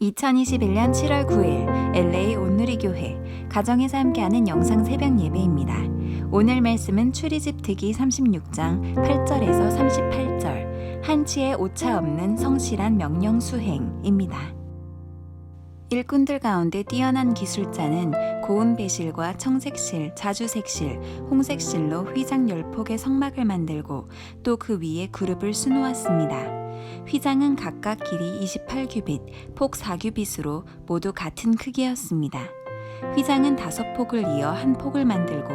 2021년 7월 9일 LA 온누리교회 가정에서 함께하는 영상 새벽 예배입니다. 오늘 말씀은 출이집 특기 36장 8절에서 38절 한치의 오차 없는 성실한 명령 수행입니다. 일꾼들 가운데 뛰어난 기술자는 고운 배실과 청색실, 자주색실, 홍색실로 휘장 열폭의 성막을 만들고 또 그 위에 그룹을 수놓았습니다. 휘장은 각각 길이 28규빗, 폭 4규빗으로 모두 같은 크기였습니다. 휘장은 다섯 폭을 이어 한 폭을 만들고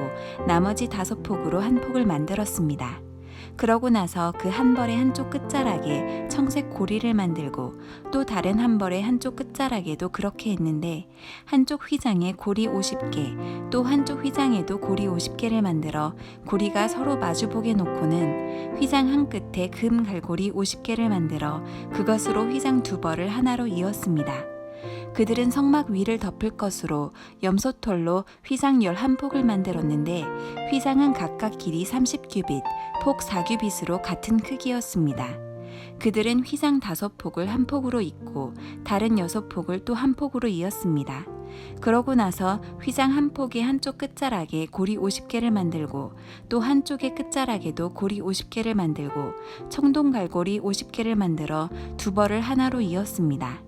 나머지 다섯 폭으로 한 폭을 만들었습니다. 그러고 나서 그 한 벌의 한쪽 끝자락에 청색 고리를 만들고 또 다른 한 벌의 한쪽 끝자락에도 그렇게 했는데 한쪽 휘장에 고리 50개 또 한쪽 휘장에도 고리 50개를 만들어 고리가 서로 마주보게 놓고는 휘장 한 끝에 금 갈고리 50개를 만들어 그것으로 휘장 두 벌을 하나로 이었습니다. 그들은 성막 위를 덮을 것으로 염소털로 휘장 11폭을 만들었는데 휘장은 각각 길이 30규빗, 폭 4규빗으로 같은 크기였습니다. 그들은 휘장 다섯 폭을 한 폭으로 잇고 다른 여섯 폭을 또 한 폭으로 이었습니다. 그러고 나서 휘장 한 폭의 한쪽 끝자락에 고리 50개를 만들고 또 한쪽의 끝자락에도 고리 50개를 만들고 청동 갈고리 50개를 만들어 두 벌을 하나로 이었습니다.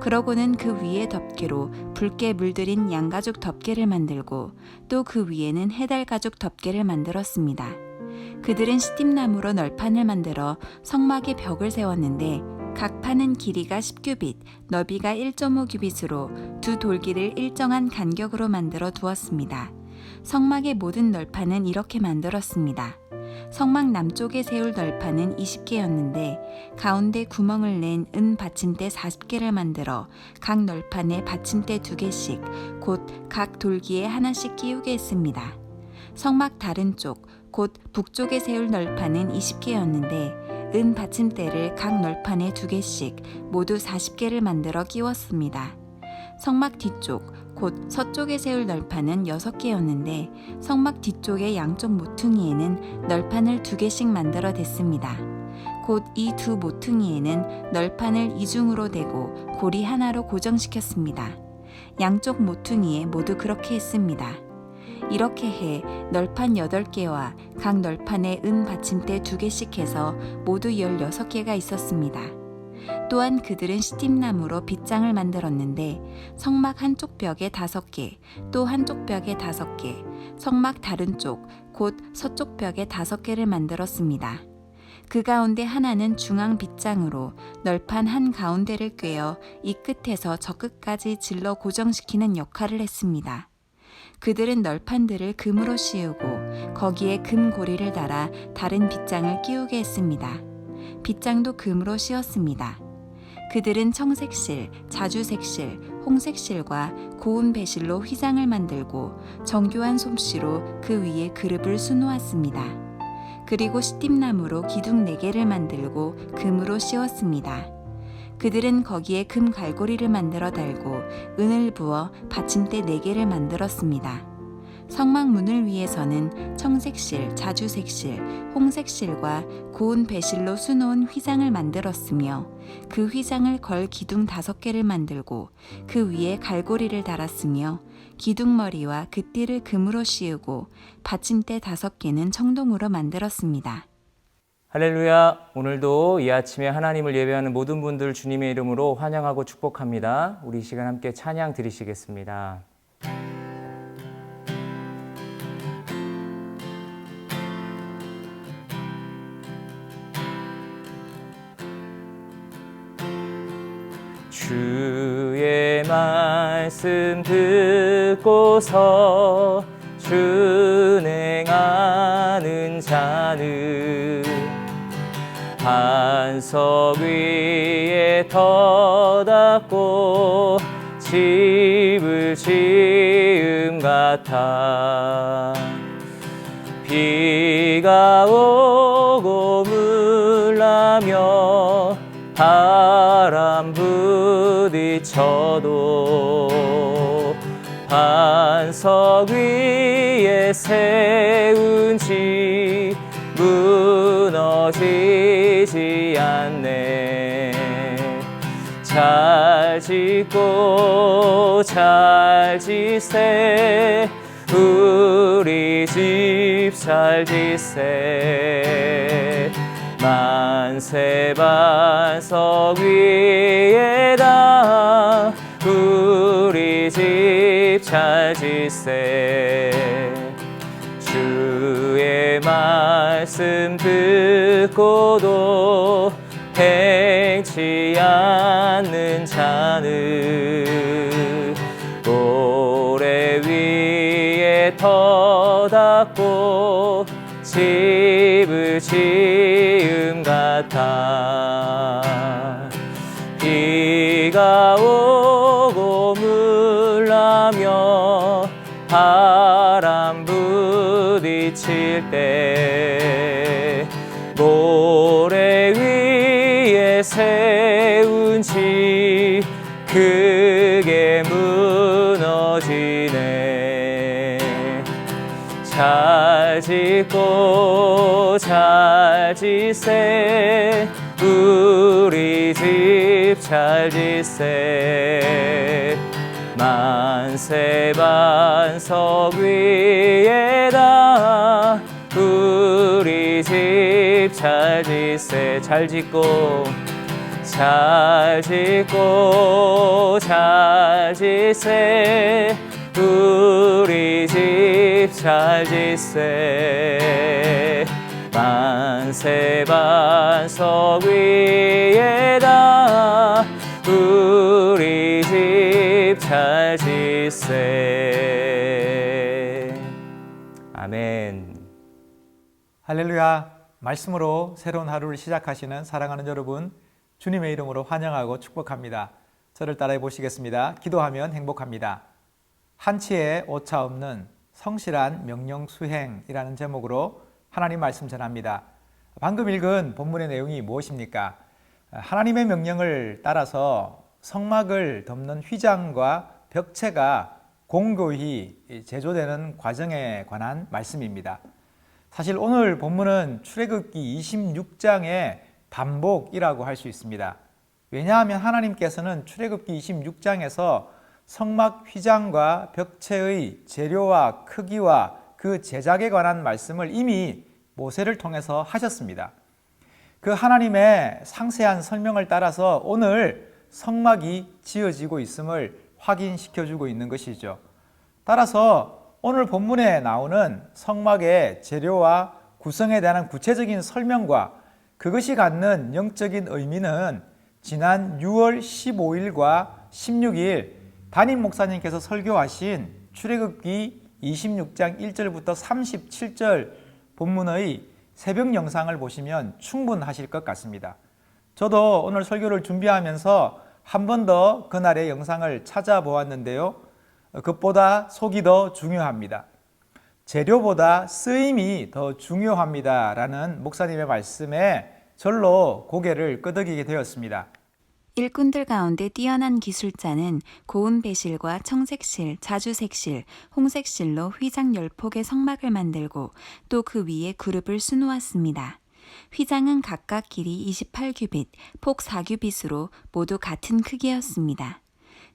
그러고는 그 위에 덮개로 붉게 물들인 양가죽 덮개를 만들고 또 그 위에는 해달가죽 덮개를 만들었습니다. 그들은 시팀나무로 널판을 만들어 성막의 벽을 세웠는데 각 판은 길이가 10규빗, 너비가 1.5규빗으로 두 돌기를 일정한 간격으로 만들어 두었습니다. 성막의 모든 널판은 이렇게 만들었습니다. 성막 남쪽에 세울 널판은 20개였는데 가운데 구멍을 낸 은 받침대 40개를 만들어 각 널판에 받침대 2개씩 곧 각 돌기에 하나씩 끼우게 했습니다. 성막 다른 쪽, 곧 북쪽에 세울 널판은 20개였는데 은 받침대를 각 널판에 2개씩 모두 40개를 만들어 끼웠습니다. 성막 뒤쪽, 곧 서쪽에 세울 널판은 6개였는데 성막 뒤쪽의 양쪽 모퉁이에는 널판을 2개씩 만들어 댔습니다. 곧 이 두 모퉁이에는 널판을 이중으로 대고 고리 하나로 고정시켰습니다. 양쪽 모퉁이에 모두 그렇게 했습니다. 이렇게 해 널판 8개와 각 널판에 은 받침대 2개씩 해서 모두 16개가 있었습니다. 또한 그들은 시팀나무로 빗장을 만들었는데 성막 한쪽 벽에 다섯 개, 또 한쪽 벽에 다섯 개, 성막 다른 쪽, 곧 서쪽 벽에 다섯 개를 만들었습니다. 그 가운데 하나는 중앙 빗장으로 널판 한 가운데를 꿰어 이 끝에서 저 끝까지 질러 고정시키는 역할을 했습니다. 그들은 널판들을 금으로 씌우고 거기에 금 고리를 달아 다른 빗장을 끼우게 했습니다. 빗장도 금으로 씌웠습니다. 그들은 청색실, 자주색실, 홍색실과 고운 배실로 휘장을 만들고 정교한 솜씨로 그 위에 그룹을 수놓았습니다. 그리고 시팀나무로 기둥 네 개를 만들고 금으로 씌웠습니다. 그들은 거기에 금 갈고리를 만들어 달고 은을 부어 받침대 네 개를 만들었습니다. 성막 문을 위해서는 청색실, 자주색실, 홍색실과 고운 배실로 수놓은 휘장을 만들었으며 그 휘장을 걸 기둥 다섯 개를 만들고 그 위에 갈고리를 달았으며 기둥머리와 그 띠를 금으로 씌우고 받침대 다섯 개는 청동으로 만들었습니다. 할렐루야. 오늘도 이 아침에 하나님을 예배하는 모든 분들 주님의 이름으로 환영하고 축복합니다. 우리 이 시간 함께 찬양 드리시겠습니다. 주의 말씀 듣고서 준행하는 자는 반석 위에 터닫고 집을 지음 같아 비가 오고 물나며 바람 부딪혀도 반석 위에 세운 집 무너지지 않네. 잘 짓고 잘 짓세. 우리 집잘 짓세 만세 반석 위에다. 우리 집잘 짓세. 주의 말씀 듣고도 행치 않는 자는 모래 위에 터닫고 집을 지 짓고 잘 짓세. 우리 집잘 짓세. 만세 반석 위에다. 우리 집잘 짓세. 잘 짓고 잘 짓고 잘 짓세 우리 집 잘 짓세 만세 반석 위에다 우리 집 잘 짓세 아멘 할렐루야. 말씀으로 새로운 하루를 시작하시는 사랑하는 여러분, 주님의 이름으로 환영하고 축복합니다. 저를 따라해 보시겠습니다. 기도하면 행복합니다. 한치의 오차 없는 성실한 명령 수행이라는 제목으로 하나님 말씀 전합니다. 방금 읽은 본문의 내용이 무엇입니까? 하나님의 명령을 따라서 성막을 덮는 휘장과 벽체가 공고히 제조되는 과정에 관한 말씀입니다. 사실 오늘 본문은 출애굽기 26장의 반복이라고 할 수 있습니다. 왜냐하면 하나님께서는 출애굽기 26장에서 성막 휘장과 벽체의 재료와 크기와 그 제작에 관한 말씀을 이미 모세를 통해서 하셨습니다. 그 하나님의 상세한 설명을 따라서 오늘 성막이 지어지고 있음을 확인시켜 주고 있는 것이죠. 따라서 오늘 본문에 나오는 성막의 재료와 구성에 대한 구체적인 설명과 그것이 갖는 영적인 의미는 지난 6월 15일과 16일 담임 목사님께서 설교하신 출애굽기 26장 1절부터 37절 본문의 새벽 영상을 보시면 충분하실 것 같습니다. 저도 오늘 설교를 준비하면서 한 번 더 그날의 영상을 찾아보았는데요. 그것보다 속이 더 중요합니다. 재료보다 쓰임이 더 중요합니다 라는 목사님의 말씀에 절로 고개를 끄덕이게 되었습니다. 일꾼들 가운데 뛰어난 기술자는 고운 배실과 청색실, 자주색실, 홍색실로 휘장 열폭의 성막을 만들고 또 그 위에 그룹을 수놓았습니다. 휘장은 각각 길이 28규빗, 폭 4규빗으로 모두 같은 크기였습니다.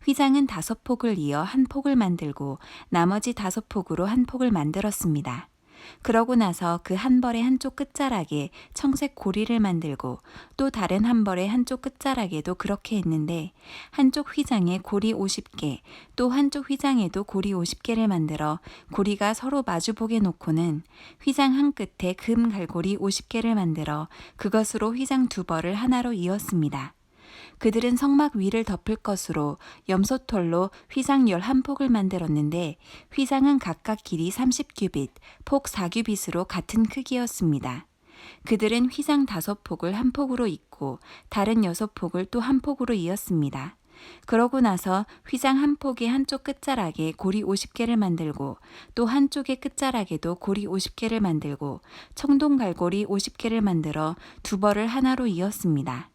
휘장은 다섯 폭을 이어 한 폭을 만들고 나머지 다섯 폭으로 한 폭을 만들었습니다. 그러고 나서 그 한 벌의 한쪽 끝자락에 청색 고리를 만들고 또 다른 한 벌의 한쪽 끝자락에도 그렇게 했는데 한쪽 휘장에 고리 50개 또 한쪽 휘장에도 고리 50개를 만들어 고리가 서로 마주보게 놓고는 휘장 한 끝에 금 갈고리 50개를 만들어 그것으로 휘장 두 벌을 하나로 이었습니다. 그들은 성막 위를 덮을 것으로 염소털로 휘장 11폭을 만들었는데 휘장은 각각 길이 30규빗, 폭 4규빗으로 같은 크기였습니다. 그들은 휘장 다섯 폭을 한 폭으로 잇고 다른 여섯 폭을 또 한 폭으로 이었습니다. 그러고 나서 휘장 한 폭의 한쪽 끝자락에 고리 50개를 만들고 또 한쪽의 끝자락에도 고리 50개를 만들고 청동 갈고리 50개를 만들어 두 벌을 하나로 이었습니다.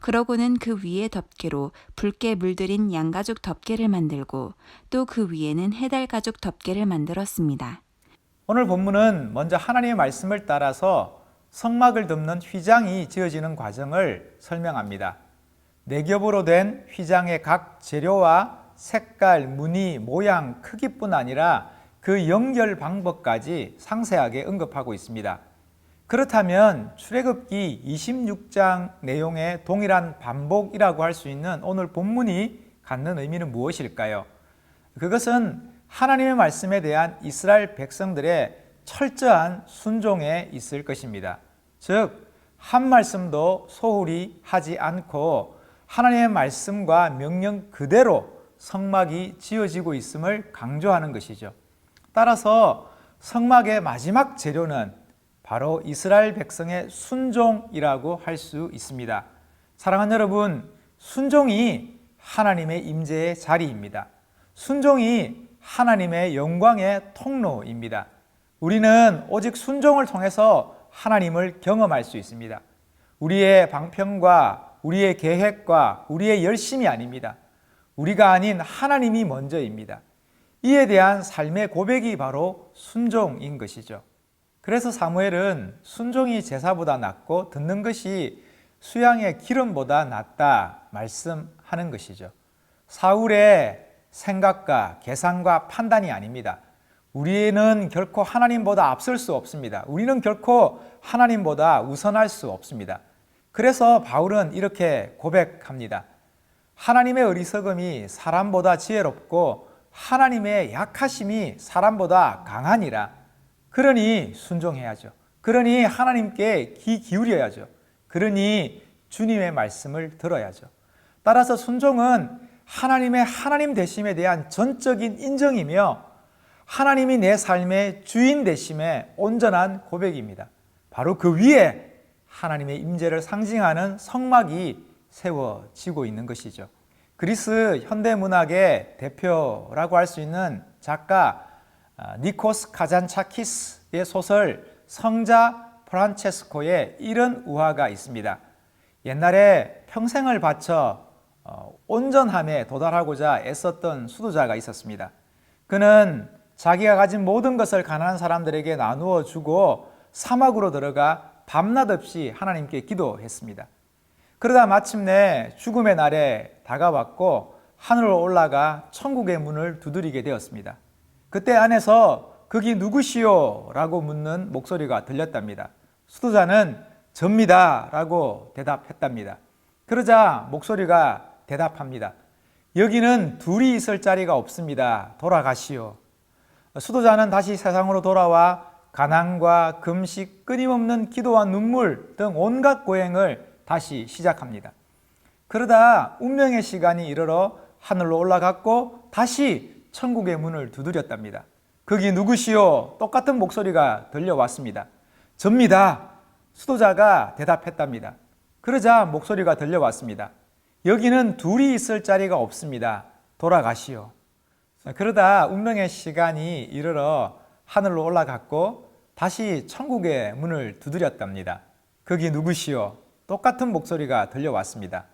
그러고는 그 위에 덮개로 붉게 물들인 양가죽 덮개를 만들고 또 그 위에는 해달 가죽 덮개를 만들었습니다. 오늘 본문은 먼저 하나님의 말씀을 따라서 성막을 덮는 휘장이 지어지는 과정을 설명합니다. 네 겹으로 된 휘장의 각 재료와 색깔, 무늬, 모양, 크기뿐 아니라 그 연결 방법까지 상세하게 언급하고 있습니다. 그렇다면 출애굽기 26장 내용의 동일한 반복이라고 할 수 있는 오늘 본문이 갖는 의미는 무엇일까요? 그것은 하나님의 말씀에 대한 이스라엘 백성들의 철저한 순종에 있을 것입니다. 즉, 한 말씀도 소홀히 하지 않고 하나님의 말씀과 명령 그대로 성막이 지어지고 있음을 강조하는 것이죠. 따라서 성막의 마지막 재료는 바로 이스라엘 백성의 순종이라고 할 수 있습니다. 사랑하는 여러분, 순종이 하나님의 임재의 자리입니다. 순종이 하나님의 영광의 통로입니다. 우리는 오직 순종을 통해서 하나님을 경험할 수 있습니다. 우리의 방편과 우리의 계획과 우리의 열심이 아닙니다. 우리가 아닌 하나님이 먼저입니다. 이에 대한 삶의 고백이 바로 순종인 것이죠. 그래서 사무엘은 순종이 제사보다 낫고 듣는 것이 수양의 기름보다 낫다 말씀하는 것이죠. 사울의 생각과 계산과 판단이 아닙니다. 우리는 결코 하나님보다 앞설 수 없습니다. 우리는 결코 하나님보다 우선할 수 없습니다. 그래서 바울은 이렇게 고백합니다. 하나님의 어리석음이 사람보다 지혜롭고 하나님의 약하심이 사람보다 강하니라. 그러니 순종해야죠. 그러니 하나님께 귀 기울여야죠. 그러니 주님의 말씀을 들어야죠. 따라서 순종은 하나님의 하나님 되심에 대한 전적인 인정이며 하나님이 내 삶의 주인 되심의 온전한 고백입니다. 바로 그 위에 하나님의 임재를 상징하는 성막이 세워지고 있는 것이죠. 그리스 현대 문학의 대표라고 할 수 있는 작가 아, 니코스 카잔차키스의 소설 성자 프란체스코에 이런 우화가 있습니다. 옛날에 평생을 바쳐 어, 온전함에 도달하고자 애썼던 수도자가 있었습니다. 그는 자기가 가진 모든 것을 가난한 사람들에게 나누어 주고 사막으로 들어가 밤낮 없이 하나님께 기도했습니다. 그러다 마침내 죽음의 날에 다가왔고 하늘로 올라가 천국의 문을 두드리게 되었습니다. 그때 안에서 그기 누구시오? 라고 묻는 목소리가 들렸답니다. 수도자는 접니다. 라고 대답했답니다. 그러자 목소리가 대답합니다. 여기는 둘이 있을 자리가 없습니다. 돌아가시오. 수도자는 다시 세상으로 돌아와 가난과 금식, 끊임없는 기도와 눈물 등 온갖 고행을 다시 시작합니다. 그러다 운명의 시간이 이르러 하늘로 올라갔고 다시 천국의 문을 두드렸답니다. 거기 누구시오? 똑같은 목소리가 들려왔습니다. 접니다. 수도자가 대답했답니다. 그러자 목소리가 들려왔습니다. 여기는 둘이 있을 자리가 없습니다. 돌아가시오. 그러다 운명의 시간이 이르러 하늘로 올라갔고 다시 천국의 문을 두드렸답니다. 거기 누구시오? 똑같은 목소리가 들려왔습니다.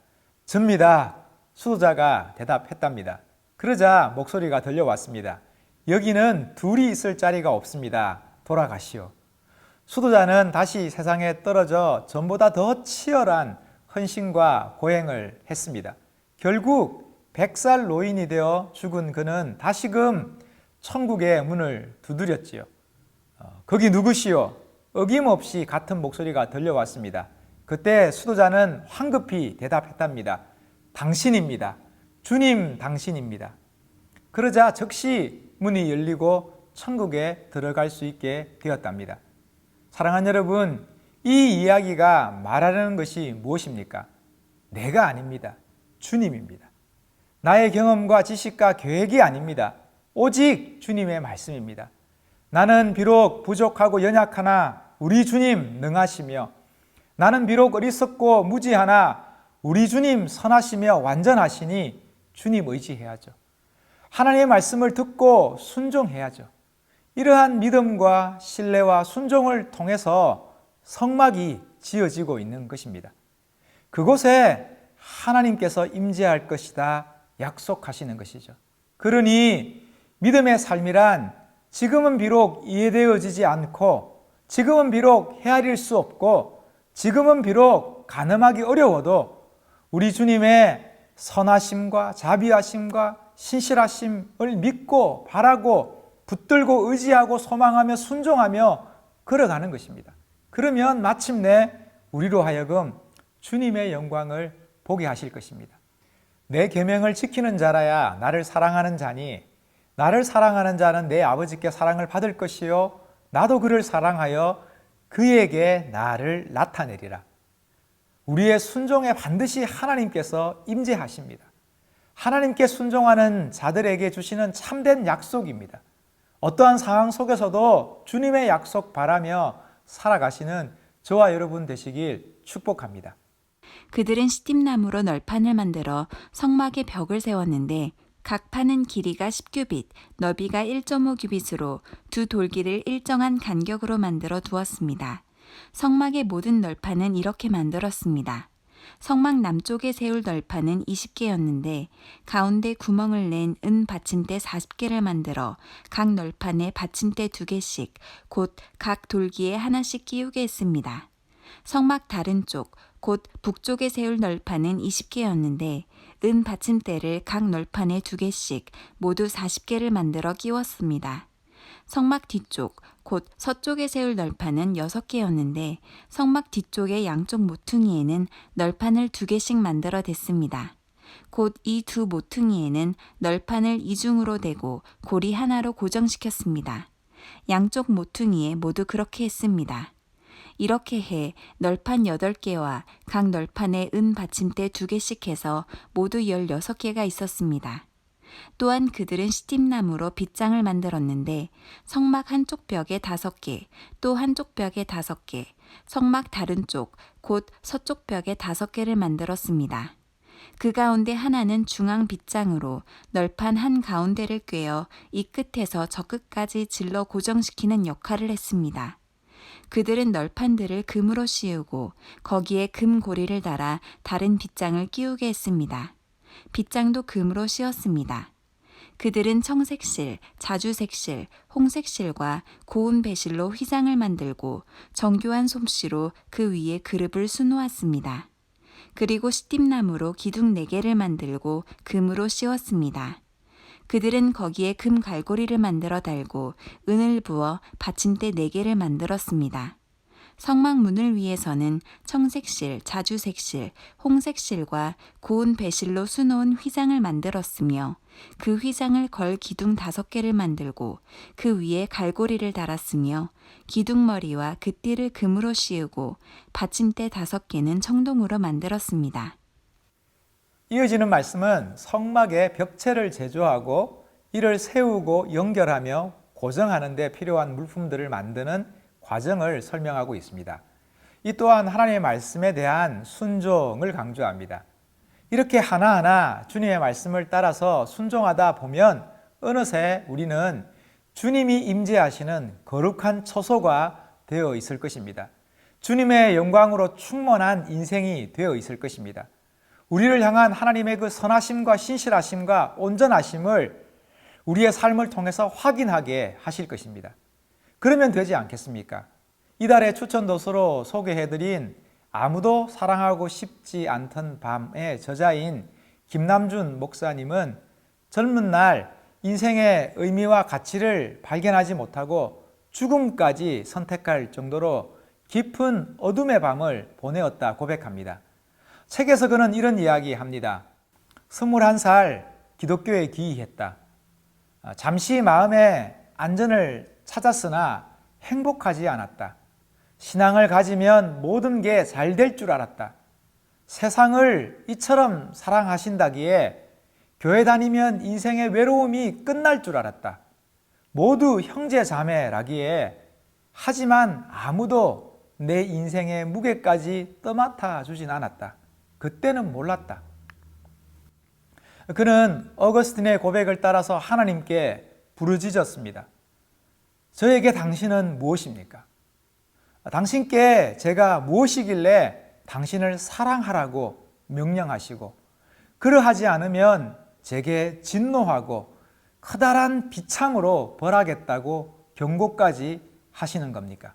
접니다. 수도자가 대답했답니다. 그러자 목소리가 들려왔습니다. 여기는 둘이 있을 자리가 없습니다. 돌아가시오. 수도자는 다시 세상에 떨어져 전보다 더 치열한 헌신과 고행을 했습니다. 결국 100살 노인이 되어 죽은 그는 다시금 천국의 문을 두드렸지요. 어, 거기 누구시오? 어김없이 같은 목소리가 들려왔습니다. 그때 수도자는 황급히 대답했답니다. 당신입니다. 주님 당신입니다. 그러자 즉시 문이 열리고 천국에 들어갈 수 있게 되었답니다. 사랑하는 여러분, 이 이야기가 말하는 것이 무엇입니까? 내가 아닙니다. 주님입니다. 나의 경험과 지식과 계획이 아닙니다. 오직 주님의 말씀입니다. 나는 비록 부족하고 연약하나 우리 주님 능하시며 나는 비록 어리석고 무지하나 우리 주님 선하시며 완전하시니 주님 의지해야죠. 하나님의 말씀을 듣고 순종해야죠. 이러한 믿음과 신뢰와 순종을 통해서 성막이 지어지고 있는 것입니다. 그곳에 하나님께서 임재할 것이다 약속하시는 것이죠. 그러니 믿음의 삶이란 지금은 비록 이해되어지지 않고 지금은 비록 헤아릴 수 없고 지금은 비록 가늠하기 어려워도 우리 주님의 선하심과 자비하심과 신실하심을 믿고 바라고 붙들고 의지하고 소망하며 순종하며 걸어가는 것입니다. 그러면 마침내 우리로 하여금 주님의 영광을 보게 하실 것입니다. 내 계명을 지키는 자라야 나를 사랑하는 자니 나를 사랑하는 자는 내 아버지께 사랑을 받을 것이요 나도 그를 사랑하여 그에게 나를 나타내리라. 우리의 순종에 반드시 하나님께서 임재하십니다. 하나님께 순종하는 자들에게 주시는 참된 약속입니다. 어떠한 상황 속에서도 주님의 약속 바라며 살아가시는 저와 여러분 되시길 축복합니다. 그들은 시팀나무로 널판을 만들어 성막에 벽을 세웠는데 각 판은 길이가 10규빗, 너비가 1.5규빗으로 두 돌기를 일정한 간격으로 만들어 두었습니다. 성막의 모든 널판은 이렇게 만들었습니다. 성막 남쪽에 세울 널판은 20개였는데 가운데 구멍을 낸 은 받침대 40개를 만들어 각 널판에 받침대 2개씩 곧 각 돌기에 하나씩 끼우게 했습니다. 성막 다른 쪽, 곧 북쪽에 세울 널판은 20개였는데 은 받침대를 각 널판에 두 개씩 모두 40개를 만들어 끼웠습니다. 성막 뒤쪽, 곧 서쪽에 세울 널판은 6개였는데 성막 뒤쪽의 양쪽 모퉁이에는 널판을 두 개씩 만들어 댔습니다. 곧 이 두 모퉁이에는 널판을 이중으로 대고 고리 하나로 고정시켰습니다. 양쪽 모퉁이에 모두 그렇게 했습니다. 이렇게 해 널판 8개와 각 널판에 은 받침대 2개씩 해서 모두 16개가 있었습니다. 또한 그들은 시팀나무로 빗장을 만들었는데 성막 한쪽 벽에 5개, 또 한쪽 벽에 5개, 성막 다른 쪽, 곧 서쪽 벽에 5개를 만들었습니다. 그 가운데 하나는 중앙 빗장으로 널판 한 가운데를 꿰어 이 끝에서 저 끝까지 질러 고정시키는 역할을 했습니다. 그들은 널판들을 금으로 씌우고 거기에 금 고리를 달아 다른 빗장을 끼우게 했습니다. 빗장도 금으로 씌었습니다. 그들은 청색실, 자주색실, 홍색실과 고운 배실로 휘장을 만들고 정교한 솜씨로 그 위에 그룹을 수놓았습니다. 그리고 시팀나무로 기둥 네 개를 만들고 금으로 씌웠습니다. 그들은 거기에 금 갈고리를 만들어 달고 은을 부어 받침대 네 개를 만들었습니다. 성막 문을 위해서는 청색실, 자주색실, 홍색실과 고운 배실로 수놓은 휘장을 만들었으며 그 휘장을 걸 기둥 다섯 개를 만들고 그 위에 갈고리를 달았으며 기둥머리와 그 띠를 금으로 씌우고 받침대 다섯 개는 청동으로 만들었습니다. 이어지는 말씀은 성막의 벽체를 제조하고 이를 세우고 연결하며 고정하는 데 필요한 물품들을 만드는 과정을 설명하고 있습니다. 이 또한 하나님의 말씀에 대한 순종을 강조합니다. 이렇게 하나하나 주님의 말씀을 따라서 순종하다 보면 어느새 우리는 주님이 임재하시는 거룩한 처소가 되어 있을 것입니다. 주님의 영광으로 충만한 인생이 되어 있을 것입니다. 우리를 향한 하나님의 그 선하심과 신실하심과 온전하심을 우리의 삶을 통해서 확인하게 하실 것입니다. 그러면 되지 않겠습니까? 이달의 추천 도서로 소개해드린 아무도 사랑하고 싶지 않던 밤의 저자인 김남준 목사님은 젊은 날 인생의 의미와 가치를 발견하지 못하고 죽음까지 선택할 정도로 깊은 어둠의 밤을 보내었다 고백합니다. 책에서 그는 이런 이야기 합니다. 21살 기독교에 기이했다. 잠시 마음의 안전을 찾았으나 행복하지 않았다. 신앙을 가지면 모든 게 잘 될 줄 알았다. 세상을 이처럼 사랑하신다기에 교회 다니면 인생의 외로움이 끝날 줄 알았다. 모두 형제 자매라기에 하지만 아무도 내 인생의 무게까지 떠맡아 주진 않았다. 그때는 몰랐다. 그는 어거스틴의 고백을 따라서 하나님께 부르짖었습니다. 저에게 당신은 무엇입니까? 당신께 제가 무엇이길래 당신을 사랑하라고 명령하시고 그러하지 않으면 제게 진노하고 커다란 비창으로 벌하겠다고 경고까지 하시는 겁니까?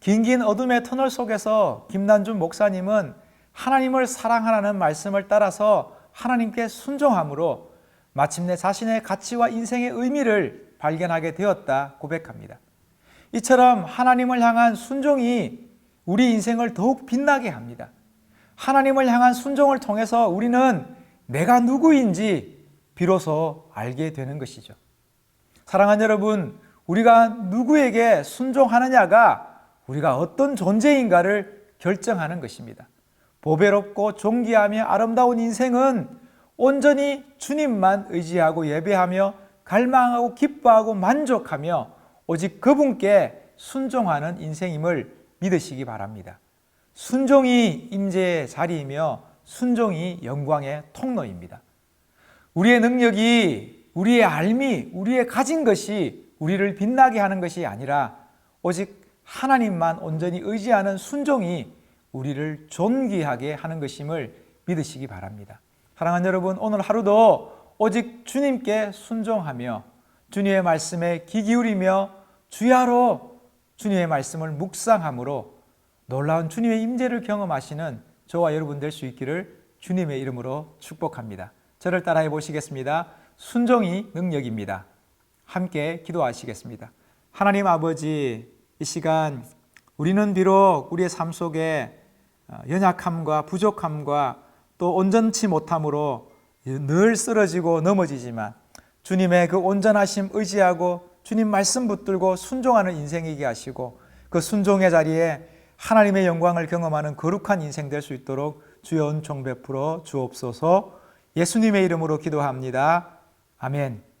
긴긴 어둠의 터널 속에서 김난준 목사님은 하나님을 사랑하라는 말씀을 따라서 하나님께 순종함으로 마침내 자신의 가치와 인생의 의미를 발견하게 되었다 고백합니다. 이처럼 하나님을 향한 순종이 우리 인생을 더욱 빛나게 합니다. 하나님을 향한 순종을 통해서 우리는 내가 누구인지 비로소 알게 되는 것이죠. 사랑하는 여러분, 우리가 누구에게 순종하느냐가 우리가 어떤 존재인가를 결정하는 것입니다. 보배롭고 존귀하며 아름다운 인생은 온전히 주님만 의지하고 예배하며 갈망하고 기뻐하고 만족하며 오직 그분께 순종하는 인생임을 믿으시기 바랍니다. 순종이 임재의 자리이며 순종이 영광의 통로입니다. 우리의 능력이 우리의 알미, 우리의 가진 것이 우리를 빛나게 하는 것이 아니라 오직 하나님만 온전히 의지하는 순종이 우리를 존귀하게 하는 것임을 믿으시기 바랍니다. 사랑하는 여러분, 오늘 하루도 오직 주님께 순종하며 주님의 말씀에 귀 기울이며 주야로 주님의 말씀을 묵상함으로 놀라운 주님의 임재를 경험하시는 저와 여러분 될 수 있기를 주님의 이름으로 축복합니다. 저를 따라해 보시겠습니다. 순종이 능력입니다. 함께 기도하시겠습니다. 하나님 아버지, 이 시간 우리는 비록 우리의 삶 속에 어, 연약함과 부족함과 또 온전치 못함으로 늘 쓰러지고 넘어지지만 주님의 그 온전하심 의지하고 주님 말씀 붙들고 순종하는 인생이게 하시고 그 순종의 자리에 하나님의 영광을 경험하는 거룩한 인생 될 수 있도록 주여 은총 베풀어 주옵소서 예수님의 이름으로 기도합니다. 아멘.